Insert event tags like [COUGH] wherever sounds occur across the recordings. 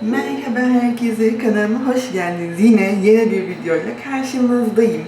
Merhaba herkese, kanalıma hoş geldiniz. Yine yeni bir videoyla karşınızdayım.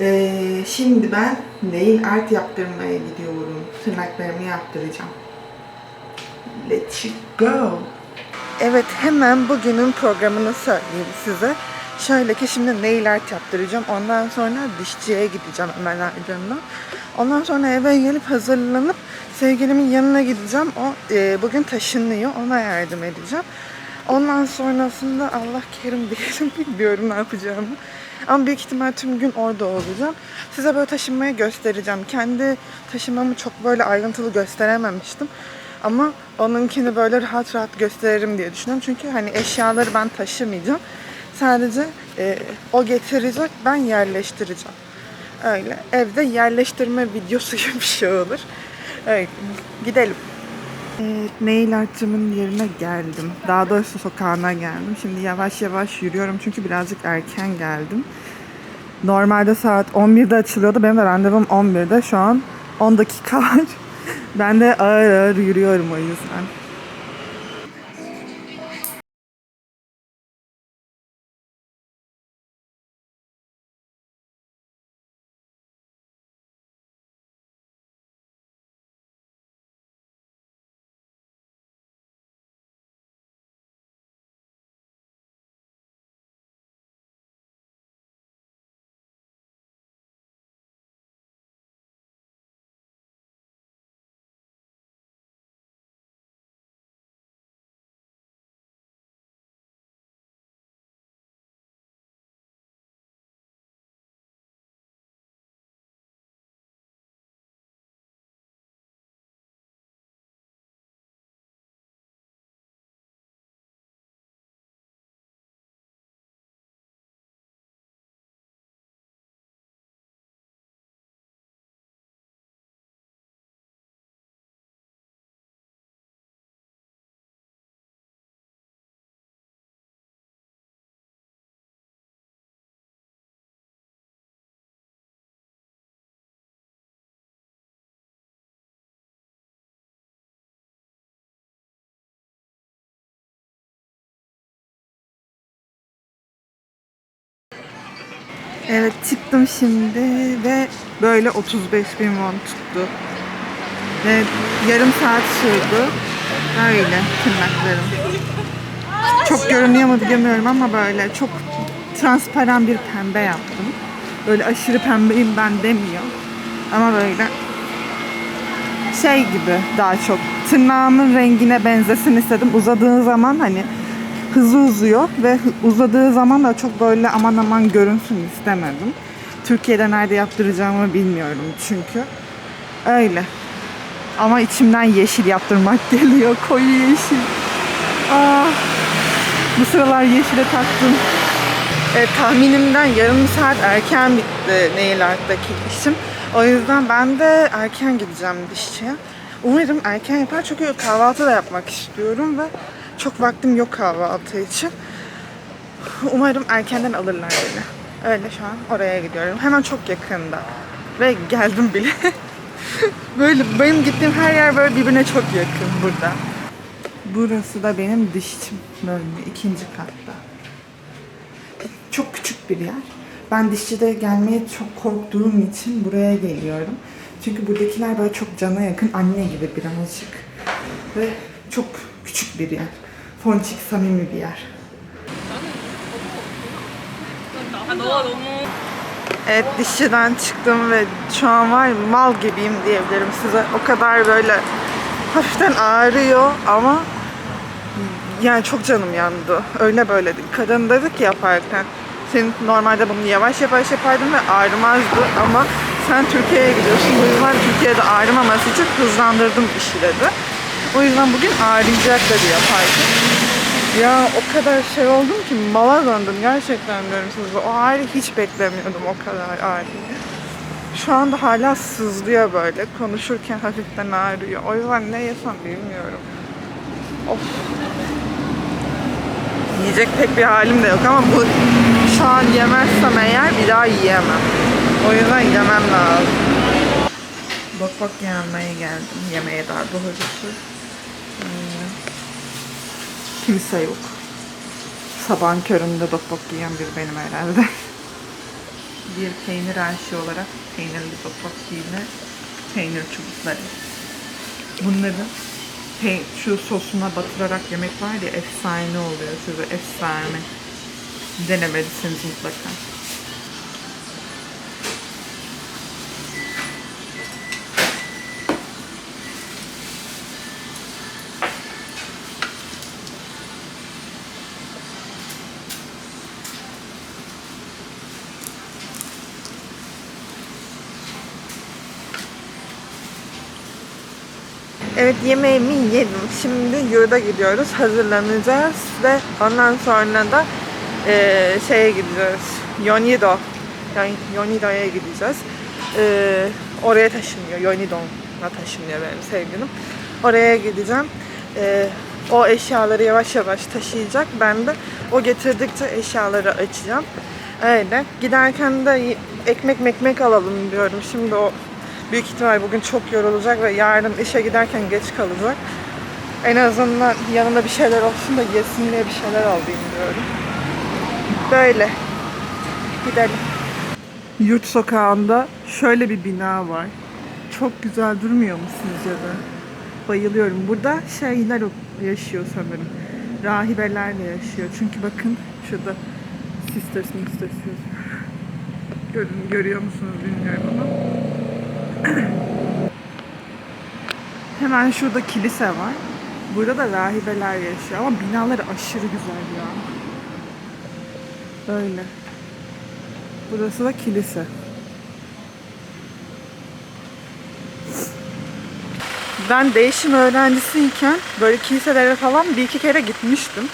Ee, şimdi ben nail art yaptırmaya gidiyorum. Tırnaklarımı yaptıracağım. Let's go. Evet, hemen bugünün programını söyleyeyim size. Şöyle ki şimdi nail art yaptıracağım. Ondan sonra dişçiye gideceğim hemen ardından. Ondan sonra eve gelip hazırlanıp sevgilimin yanına gideceğim. O e, bugün taşınıyor. Ona yardım edeceğim. Ondan sonrasında Allah kerim diyelim [LAUGHS] bilmiyorum ne yapacağımı. Ama büyük ihtimal tüm gün orada olacağım. Size böyle taşınmayı göstereceğim. Kendi taşınmamı çok böyle ayrıntılı gösterememiştim. Ama onunkini böyle rahat rahat gösteririm diye düşünüyorum. Çünkü hani eşyaları ben taşımayacağım. Sadece e, o getirecek, ben yerleştireceğim. Öyle. Evde yerleştirme videosu gibi bir şey olur. Öyle. Gidelim. Nail artçımın yerine geldim. Daha doğrusu sokağına geldim. Şimdi yavaş yavaş yürüyorum çünkü birazcık erken geldim. Normalde saat 11'de açılıyordu. Benim de randevum 11'de. Şu an 10 dakika var. [LAUGHS] Ben de ağır ağır yürüyorum o yüzden. Evet çıktım şimdi ve böyle 35 bin won tuttu. Ve yarım saat sürdü. Öyle tırnaklarım. Çok görünüyor mu bilmiyorum ama böyle çok transparan bir pembe yaptım. Böyle aşırı pembeyim ben demiyor. Ama böyle şey gibi daha çok tırnağımın rengine benzesin istedim. Uzadığı zaman hani hızlı uzuyor ve uzadığı zaman da çok böyle aman aman görünsün istemedim. Türkiye'de nerede yaptıracağımı bilmiyorum çünkü. Öyle. Ama içimden yeşil yaptırmak [LAUGHS] geliyor. Koyu yeşil. Ah. Bu sıralar yeşile taktım. E, tahminimden yarım saat erken bitti nail art'taki işim. O yüzden ben de erken gideceğim dişçiye. Umarım erken yapar çünkü kahvaltı da yapmak istiyorum ve çok vaktim yok kahvaltı için. Umarım erkenden alırlar beni. Öyle şu an oraya gidiyorum. Hemen çok yakında. Ve geldim bile. [LAUGHS] böyle benim gittiğim her yer böyle birbirine çok yakın burada. Burası da benim dişçim bölümü ikinci katta. Çok küçük bir yer. Ben dişçide gelmeye çok korktuğum için buraya geliyorum. Çünkü buradakiler böyle çok cana yakın anne gibi birazcık. Ve çok küçük bir yer. Fonçik samimi bir yer. Evet dişçiden çıktım ve şu an var mal gibiyim diyebilirim size. O kadar böyle hafiften ağrıyor ama yani çok canım yandı. Öyle böyle değil. Kadın dedi ki yaparken senin normalde bunu yavaş yavaş yapardın ve ağrımazdı ama sen Türkiye'ye gidiyorsun. Bu yüzden Türkiye'de ağrımaması için hızlandırdım işi dedi. O yüzden bugün ağrıyacak dedi yaparken. Ya o kadar şey oldum ki mala döndüm gerçekten diyorum size. O ağrı hiç beklemiyordum o kadar ağrıyı. Şu anda hala sızlıyor böyle. Konuşurken hafiften ağrıyor. O yüzden ne yesem bilmiyorum. Of. Yiyecek pek bir halim de yok ama bu şu an yemezsem eğer bir daha yiyemem. O yüzden yemem lazım. Bak bak yanmaya geldim. Yemeğe daha doğrusu. Kimse yok. Sabahın köründe dok bok yiyen biri benim herhalde. Bir peynir aşı olarak peynirli dok bok yine peynir çubukları. Bunları pe- şu sosuna batırarak yemek var ya efsane oluyor. Size efsane. Denemelisiniz mutlaka. Evet yemeğimi yedim. Şimdi yurda gidiyoruz. Hazırlanacağız ve ondan sonra da eee şeye gideceğiz. Yonido. Yani Yonido'ya gideceğiz. Eee, oraya taşınıyor. Yonido'na taşınıyor benim sevgilim. Oraya gideceğim. Eee, o eşyaları yavaş yavaş taşıyacak. Ben de o getirdikçe eşyaları açacağım. Öyle. Giderken de ekmek mekmek alalım diyorum. Şimdi o büyük ihtimal bugün çok yorulacak ve yarın işe giderken geç kalacak. En azından yanında bir şeyler olsun da yesin diye bir şeyler alayım diyorum. Böyle. Gidelim. Yurt sokağında şöyle bir bina var. Çok güzel durmuyor mu sizce de? Bayılıyorum. Burada şeyler yaşıyor sanırım. Rahibeler de yaşıyor. Çünkü bakın şurada Sisters Sisters. Görün, görüyor musunuz bilmiyorum ama. [CLEARS THROAT] Hemen şurada kilise var. Burada da rahibeler yaşıyor ama binaları aşırı güzel ya. Öyle. Burası da kilise. Ben değişim öğrencisiyken böyle kiliselere falan bir iki kere gitmiştim.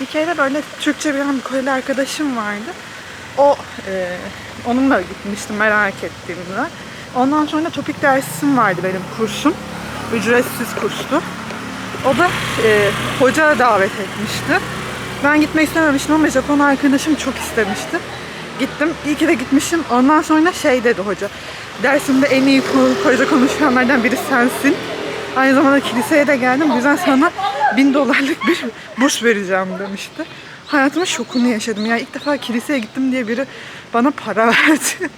Bir kere böyle Türkçe bilen bir Koreli arkadaşım vardı. O e, onunla gitmiştim merak ettiğimde. Ondan sonra topik dersim vardı benim kursum. Ücretsiz kurstu. O da e, hoca davet etmişti. Ben gitmek istememiştim ama Japon arkadaşım çok istemişti. Gittim. İyi ki de gitmişim. Ondan sonra şey dedi hoca. Dersimde en iyi Ko- Korece konuşanlardan biri sensin. Aynı zamanda kiliseye de geldim. Bu yüzden sana bin dolarlık bir [LAUGHS] burs vereceğim demişti. Hayatımın şokunu yaşadım. Yani ilk defa kiliseye gittim diye biri bana para [LAUGHS] verdi.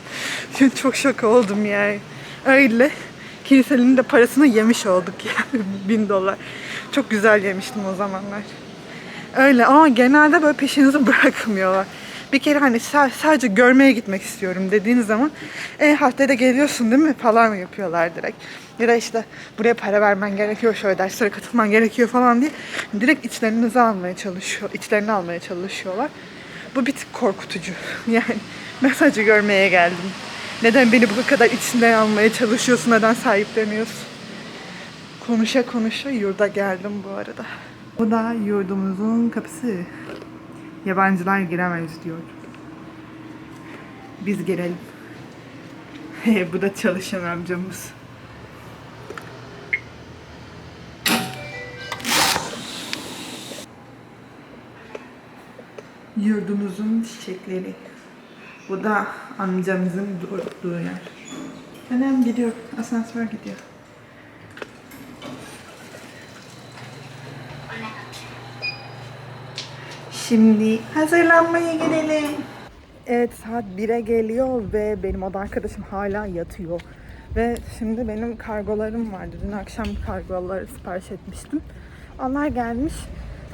Çok şok oldum yani. Öyle. Kilisenin de parasını yemiş olduk yani. [LAUGHS] bin dolar. Çok güzel yemiştim o zamanlar. Öyle ama genelde böyle peşinizi bırakmıyorlar. Bir kere hani sa- sadece görmeye gitmek istiyorum dediğiniz zaman e haftada geliyorsun değil mi falan yapıyorlar direkt. Ya da işte buraya para vermen gerekiyor, şöyle derslere katılman gerekiyor falan diye direkt içlerinizi almaya çalışıyor, içlerini almaya çalışıyorlar. Bu bir tık korkutucu. [LAUGHS] Yani ben sadece görmeye geldim. Neden beni bu kadar içine almaya çalışıyorsun, neden sahipleniyorsun? Konuşa konuşa yurda geldim bu arada. Bu da yurdumuzun kapısı. Yabancılar giremez diyor. Biz girelim. [LAUGHS] bu da çalışan amcamız. Yurdumuzun çiçekleri. Bu da amcamızın durduğu yer. Hemen gidiyor. Asansör gidiyor. Şimdi hazırlanmaya gidelim. Evet saat 1'e geliyor ve benim oda arkadaşım hala yatıyor. Ve şimdi benim kargolarım vardı. Dün akşam kargoları sipariş etmiştim. Onlar gelmiş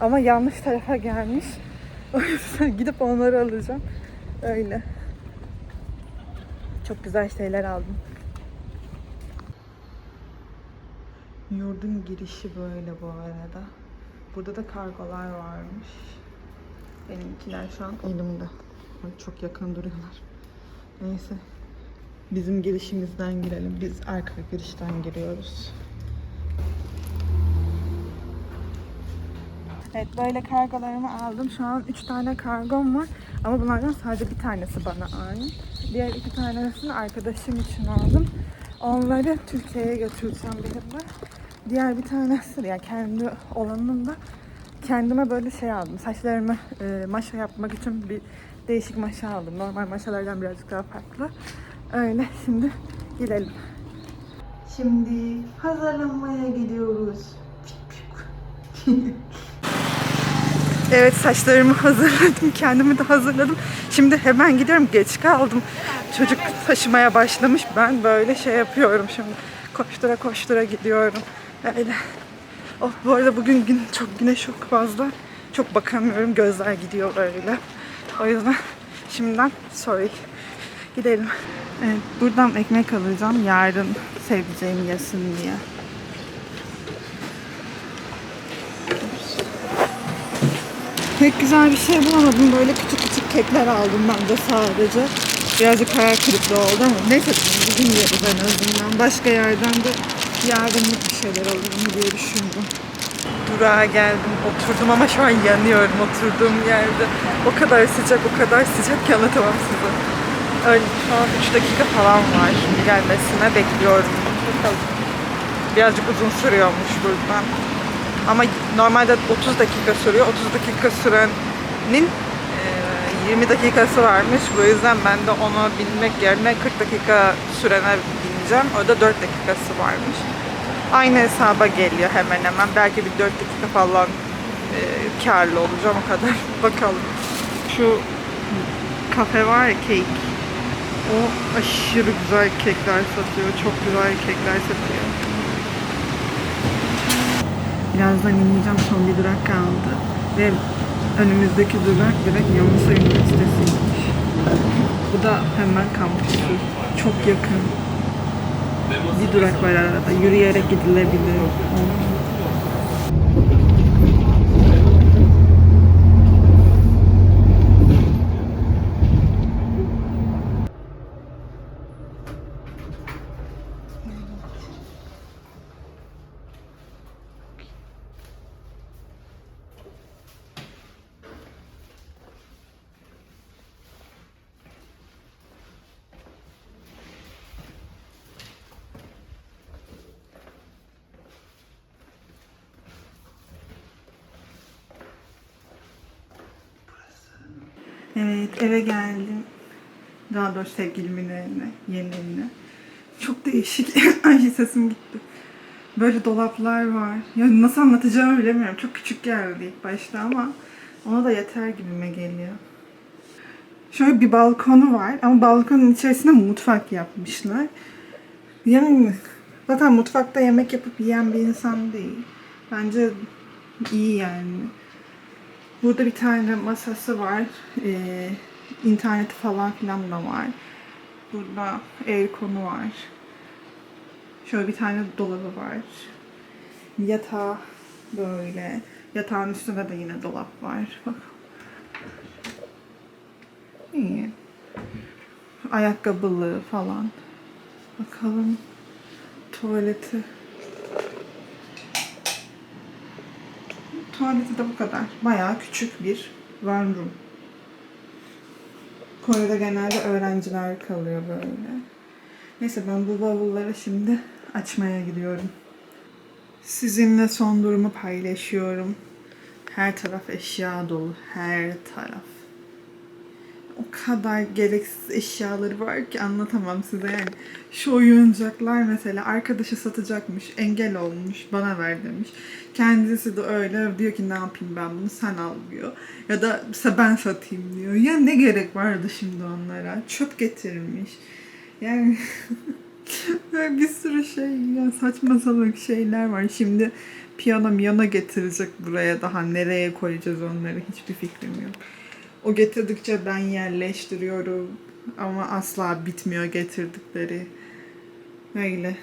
ama yanlış tarafa gelmiş. [LAUGHS] O yüzden gidip onları alacağım. Öyle. Çok güzel şeyler aldım. Yurdun girişi böyle bu arada. Burada da kargolar varmış. Benimkiler şu an elimde. Çok yakın duruyorlar. Neyse. Bizim girişimizden girelim. Biz arka girişten giriyoruz. Evet böyle kargolarımı aldım. Şu an 3 tane kargom var. Ama bunlardan sadece bir tanesi bana ait. Diğer iki tanesini arkadaşım için aldım. Onları Türkiye'ye götüreceğim benimle. Diğer bir tanesi yani kendi olanının da kendime böyle şey aldım. Saçlarımı e, maşa yapmak için bir değişik maşa aldım. Normal maşalardan birazcık daha farklı. Öyle şimdi gidelim. Şimdi hazırlanmaya gidiyoruz. Evet saçlarımı hazırladım. Kendimi de hazırladım. Şimdi hemen gidiyorum. Geç kaldım. Çocuk taşımaya başlamış. Ben böyle şey yapıyorum şimdi. Koştura koştura gidiyorum. Öyle. Oh bu arada bugün gün çok güneş çok fazla. Çok bakamıyorum. Gözler gidiyor öyle. O yüzden şimdiden sorry. Gidelim. Evet, buradan ekmek alacağım. Yarın sevdiceğim yesin diye. Pek güzel bir şey bulamadım. Böyle küçük küçük kekler aldım ben de sadece. Birazcık hayal kırıklığı oldu ama neyse bugün yeriz en azından. Başka yerden de yarınlık bir şeyler alırım diye düşündüm. Durağa geldim, oturdum ama şu an yanıyorum oturduğum yerde. O kadar sıcak, o kadar sıcak ki anlatamam size. Öyle şu an 3 dakika falan var gelmesine bekliyorum. Bakalım. Birazcık uzun sürüyormuş buradan. Ama normalde 30 dakika sürüyor. 30 dakika sürenin e, 20 dakikası varmış. Bu yüzden ben de onu binmek yerine 40 dakika sürene bineceğim. Orada 4 dakikası varmış. Aynı hesaba geliyor hemen hemen. Belki bir 4 dakika falan e, karlı olacağım o kadar. [LAUGHS] Bakalım. Şu kafe var ya cake. O aşırı güzel kekler satıyor. Çok güzel kekler satıyor. Birazdan ineceğim. Son bir durak kaldı. Ve önümüzdeki durak direkt Yavuz Üniversitesi'ymiş. Bu da hemen kampüsü. Çok yakın. Bir durak var arada. Yürüyerek gidilebilir. Evet eve geldim. Daha doğrusu sevgilimin evine, yeni evine. Çok değişik. [LAUGHS] Ay sesim gitti. Böyle dolaplar var. Ya nasıl anlatacağımı bilemiyorum. Çok küçük geldi ilk başta ama ona da yeter gibime geliyor. Şöyle bir balkonu var ama balkonun içerisinde mutfak yapmışlar. Yani zaten mutfakta yemek yapıp yiyen bir insan değil. Bence iyi yani. Burada bir tane masası var. Ee, interneti falan filan da var. Burada aircon'u var. Şöyle bir tane dolabı var. Yatağı böyle. Yatağın üstünde de yine dolap var. Bak. İyi. Ayakkabılığı falan. Bakalım. Tuvaleti. Tuvaleti de bu kadar. Bayağı küçük bir one room. Kore'de genelde öğrenciler kalıyor böyle. Neyse ben bu bavulları şimdi açmaya gidiyorum. Sizinle son durumu paylaşıyorum. Her taraf eşya dolu. Her taraf. O kadar gereksiz eşyaları var ki anlatamam size yani. Şu oyuncaklar mesela arkadaşı satacakmış, engel olmuş, bana ver demiş. Kendisi de öyle diyor ki ne yapayım ben bunu sen al diyor. Ya da "Sa- ben satayım diyor. Ya ne gerek vardı şimdi onlara? Çöp getirmiş. Yani [LAUGHS] bir sürü şey ya saçma salak şeyler var. Şimdi piyano miyano getirecek buraya daha nereye koyacağız onları hiçbir fikrim yok. O getirdikçe ben yerleştiriyorum ama asla bitmiyor getirdikleri. Öyle.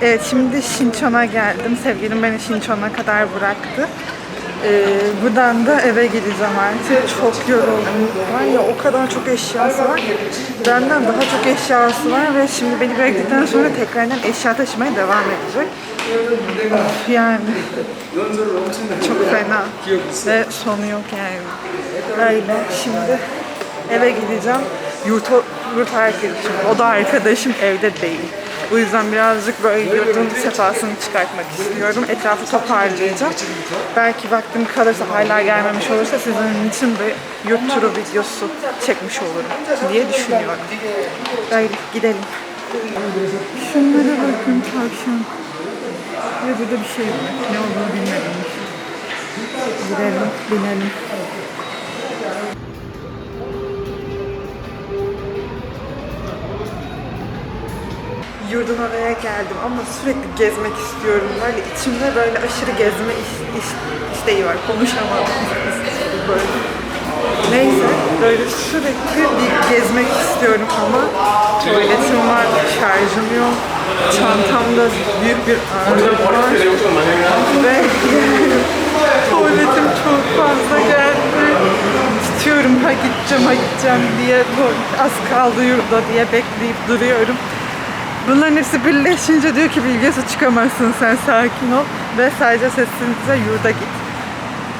Evet şimdi Şinçon'a geldim. Sevgilim beni Şinçon'a kadar bıraktı. Ee, buradan da eve gideceğim artık. Çok yoruldum. Var ya o kadar çok eşyası var. Benden daha çok eşyası var ve şimdi beni bıraktıktan sonra tekrardan eşya taşımaya devam edecek. Of, yani çok fena ve sonu yok yani. Öyle şimdi eve gideceğim. Yurt, yurt arkadaşım, o da arkadaşım evde değil. Bu yüzden birazcık böyle yurdun sefasını çıkartmak istiyorum. Etrafı toparlayacağım. Belki vaktim kalırsa hala gelmemiş olursa sizin için bir yurt turu videosu çekmiş olurum diye düşünüyorum. Böyle gidelim. Şunlara bakın tavşan. Ve burada bir şey var. Ne olduğunu bilmiyorum. Gidelim, binelim. Yurdun oraya geldim ama sürekli gezmek istiyorum. Böyle içimde böyle aşırı gezme is- is- isteği var. Konuşamadım. böyle. Neyse böyle sürekli bir gezmek istiyorum ama tuvaletim var, şarjım yok, çantamda büyük bir ağırlık var ve [LAUGHS] tuvaletim çok fazla geldi. İstiyorum ha gideceğim ha gideceğim diye az kaldı yurda diye bekleyip duruyorum. Bunların hepsi birleşince diyor ki Bilge su çıkamazsın sen sakin ol ve sadece sessizce yurda git.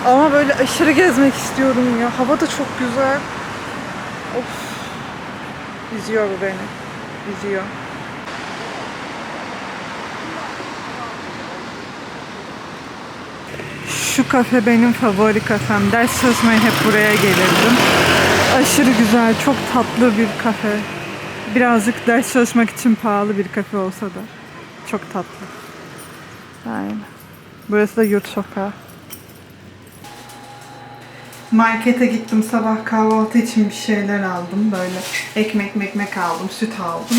Ama böyle aşırı gezmek istiyorum ya. Hava da çok güzel. Of. Üzüyor bu beni. Üzüyor. Şu kafe benim favori kafem. Ders çalışmaya hep buraya gelirdim. Aşırı güzel, çok tatlı bir kafe. Birazcık ders çalışmak için pahalı bir kafe olsa da çok tatlı. Aynen. Burası da yurt sokağı. Markete gittim sabah kahvaltı için bir şeyler aldım. Böyle ekmek mekmek aldım, süt aldım.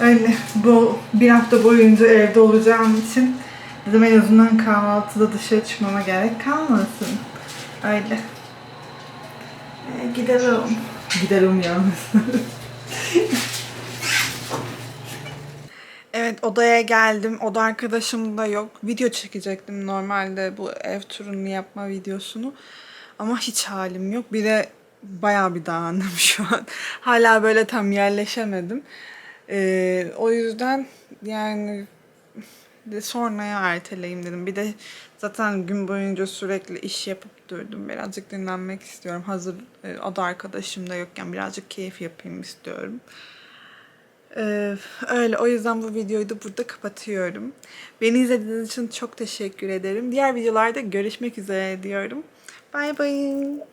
Öyle bu bir hafta boyunca evde olacağım için dedim en azından kahvaltıda dışarı çıkmama gerek kalmasın. Öyle. E, gidelim. Gidelim yalnız. [LAUGHS] Evet odaya geldim. Oda arkadaşım da yok. Video çekecektim normalde bu ev turunu yapma videosunu. Ama hiç halim yok. Bir de bayağı bir dağınım [LAUGHS] şu an. Hala böyle tam yerleşemedim. Ee, o yüzden yani de sonraya erteleyeyim dedim. Bir de zaten gün boyunca sürekli iş yapıp durdum. Birazcık dinlenmek istiyorum. Hazır e, oda arkadaşım da yokken birazcık keyif yapayım istiyorum. Ee, öyle o yüzden bu videoyu da burada kapatıyorum. Beni izlediğiniz için çok teşekkür ederim. Diğer videolarda görüşmek üzere diyorum. Bye bye.